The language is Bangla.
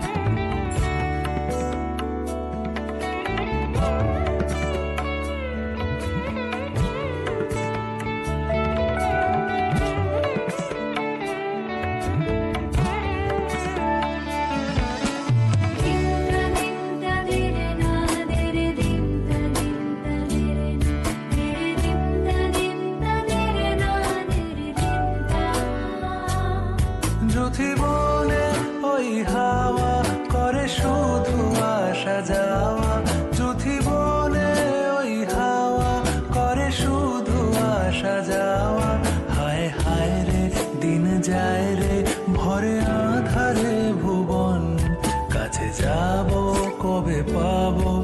Bye. যাওয়া, যুথি ওই হাওয়া, করে শুধু আসা যাওয়া। হায় হায় রে, দিন যায় রে, ভরে আধারে ভুবন। কাছে যাব, কবে পাবো?